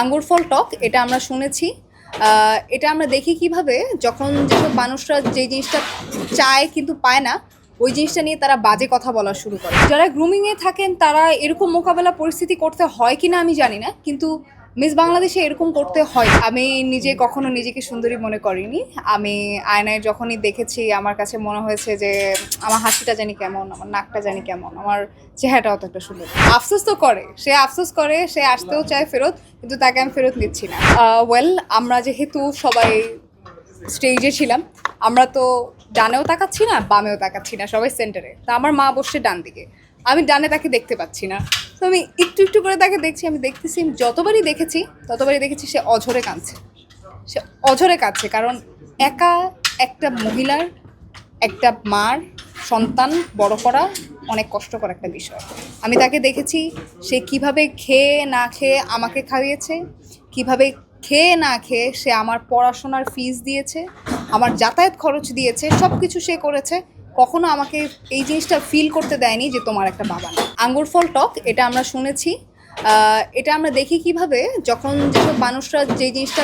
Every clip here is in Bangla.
আঙ্গুর ফল টক, এটা আমরা শুনেছি। এটা আমরা দেখি কীভাবে? যখন যেসব মানুষরা যে জিনিসটা চায় কিন্তু পায় না, ওই জিনিসটা নিয়ে তারা বাজে কথা বলা শুরু করে। যারা গ্রুমিংয়ে থাকেন, তারা এরকম মোকাবেলা পরিস্থিতি করতে হয় কি না আমি জানি না, কিন্তু মিস বাংলাদেশে এরকম করতে হয়। আমি নিজে কখনো নিজেকে সুন্দরী মনে করিনি। আমি আয়নায় যখনই দেখেছি, আমার কাছে মনে হয়েছে যে, আমার হাসিটা জানি কেমন, আমার নাকটা জানি কেমন, আমার চেহারাটা অতটা সুন্দর আফসোস তো করে, সে আফসোস করে, সে আসতেও চায় ফেরত, কিন্তু তাকে আমি ফেরত নিচ্ছি না। ওয়েল আমরা যেহেতু সবাই স্টেজে ছিলাম, আমরা তো ডানেও তাকাচ্ছি না, বামেও তাকাচ্ছি না, সবাই সেন্টারে তা আমার মা বসছে ডান দিকে আমি ডানে তাকে দেখতে পাচ্ছি না। তো আমি একটু একটু করে তাকে দেখছি, আমি দেখতেছি, আমি যতবারই দেখেছি, ততবারই দেখেছি সে অঝরে কাঁদছে। সে অঝরে কাঁদছে কারণ একা একটা মহিলার, একটা মার সন্তান বড় করা অনেক কষ্টকর একটা বিষয়। আমি তাকে দেখেছি, সে কীভাবে খেয়ে না খেয়ে আমাকে খাইয়েছে, কীভাবে খেয়ে না খেয়ে সে আমার পড়াশোনার ফিস দিয়েছে, আমার যাতায়াত খরচ দিয়েছে সব কিছু সে করেছে। কখনো আমাকে এই জিনিসটা ফিল করতে দেয়নি যে তোমার একটা বাবা নেই আঙ্গুর ফল টক, এটা আমরা শুনেছি। এটা আমরা দেখি কীভাবে, যখন যেসব মানুষরা যে জিনিসটা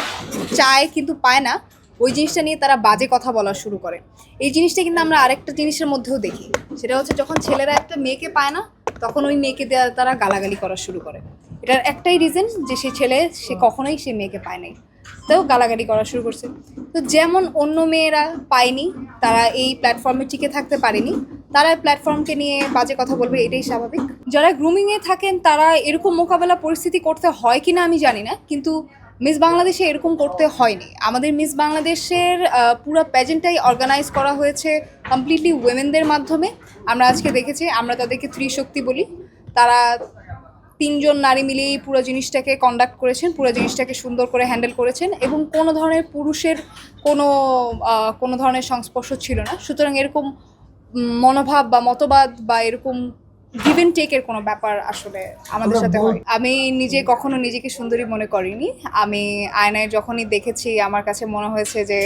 চায় কিন্তু পায় না, ওই জিনিসটা নিয়ে তারা বাজে কথা বলা শুরু করে। এই জিনিসটা কিন্তু আমরা আরেকটা জিনিসের মধ্যেও দেখি। সেটা হচ্ছে যখন ছেলেরা একটা মেয়েকে পায় না, তখন ওই মেয়েকে তারা গালাগালি করা শুরু করে। এটার একটাই রিজন যে সে ছেলে, সে কখনোই সে মেয়েকে পায় নাই। তাও গালাগালি করা শুরু করছে। তো যেমন অন্য মেয়েরা পায়নি, তারা এই প্ল্যাটফর্মে টিকে থাকতে পারেনি, তারা প্ল্যাটফর্মকে নিয়ে বাজে কথা বলবে, এটাই স্বাভাবিক। যারা গ্রুমিংয়ে থাকেন, তারা এরকম মোকাবেলা পরিস্থিতি করতে হয় কিনা আমি জানি না, কিন্তু মিস বাংলাদেশে এরকম করতে হয়নি। আমাদের মিস বাংলাদেশের পুরো প্যাজেন্টটাই অর্গানাইজ করা হয়েছে কমপ্লিটলি উইমেনদের মাধ্যমে। আমরা আজকে দেখেছি, আমরা তাদেরকে ত্রিশক্তি বলি। তারা তিনজন নারী মিলিয়ে এই পুরো জিনিসটাকে কন্ডাক্ট করেছেন পুরো জিনিসটাকে সুন্দর করে হ্যান্ডেল করেছেন এবং কোনো ধরনের পুরুষের কোনো কোনো ধরনের সংস্পর্শ ছিল না। সুতরাং এরকম মনোভাব বা মতবাদ বা এরকম গিভেন টেকের কোনো ব্যাপার আসলে আমাদের সাথে হয় আমি নিজে কখনো নিজেকে সুন্দরী মনে করিনি। আমি আয়নায় যখনই দেখেছি আমার কাছে মনে হয়েছে যে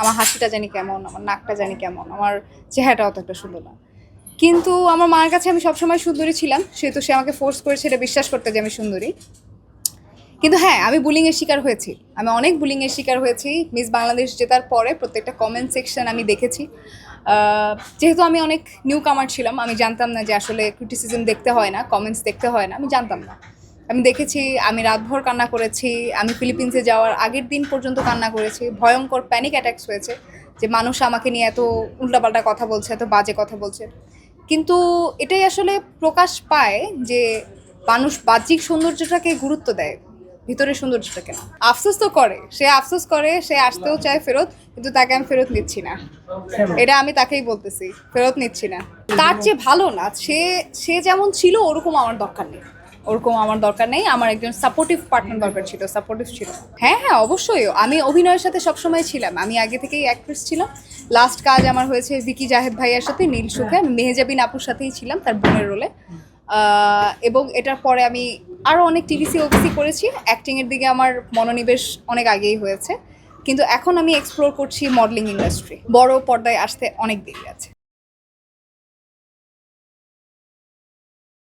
আমার হাসিটা জানি কেমন আমার নাকটা জানি কেমন আমার চেহারাটা অতটা সুন্দর না। কিন্তু আমার মায়ের কাছে আমি সবসময় সুন্দরী ছিলাম। সেহেতু সে আমাকে ফোর্স করেছে এটা বিশ্বাস করতে যে আমি সুন্দরী। কিন্তু হ্যাঁ আমি বুলিংয়ের শিকার হয়েছি। আমি অনেক বুলিংয়ের শিকার হয়েছি। মিস বাংলাদেশ জেতার পরে প্রত্যেকটা কমেন্ট সেকশন আমি দেখেছি। যেহেতু আমি অনেক নিউ কামার ছিলাম, আমি জানতাম না যে আসলে ক্রিটিসিজম দেখতে হয় না কমেন্টস দেখতে হয় না, আমি জানতাম না। আমি দেখেছি, আমি রাতভর কান্না করেছি, আমি ফিলিপিন্সে যাওয়ার আগের দিন পর্যন্ত কান্না করেছি, ভয়ঙ্কর প্যানিক অ্যাটাকস হয়েছে যে মানুষ আমাকে নিয়ে এত উল্টাপাল্টা কথা বলছে, এত বাজে কথা বলছে। কিন্তু এটাই আসলে প্রকাশ পায় যে মানুষ বাহ্যিক সৌন্দর্যটাকে গুরুত্ব দেয়, ভিতরের সৌন্দর্যটাকে। না আফসোস তো করে, সে আফসোস করে, সে আসতেও চায় ফেরত, কিন্তু তাকে আমি ফেরত নিচ্ছি না। এটা আমি তাকেই বলতেছি, ফেরত নিচ্ছি না। তার চেয়ে ভালো না, সে সে যেমন ছিল, ওরকম আমার দরকার নেই। ওরকম আমার দরকার নেই। আমার একজন সাপোর্টিভ পার্টনার দরকার ছিল সাপোর্টিভ ছিল। হ্যাঁ হ্যাঁ অবশ্যই। আমি অভিনয়ের সাথে সবসময় ছিলাম। আমি আগে থেকেই অ্যাক্ট্রেস ছিলাম। লাস্ট কাজ আমার হয়েছে ভিকি জাহেদ ভাইয়ার সাথে নীল সুখে। আমি মেহেজাবিন আপুর সাথেই ছিলাম তার বোনের রোলে এবং এটার পরে আমি আরও অনেক টিভিসি ওবিসি করেছি। অ্যাক্টিংয়ের দিকে আমার মনোনিবেশ অনেক আগেই হয়েছে। কিন্তু এখন আমি এক্সপ্লোর করছি মডেলিং ইন্ডাস্ট্রি বড় পর্দায় আসতে অনেক দেরি আছে।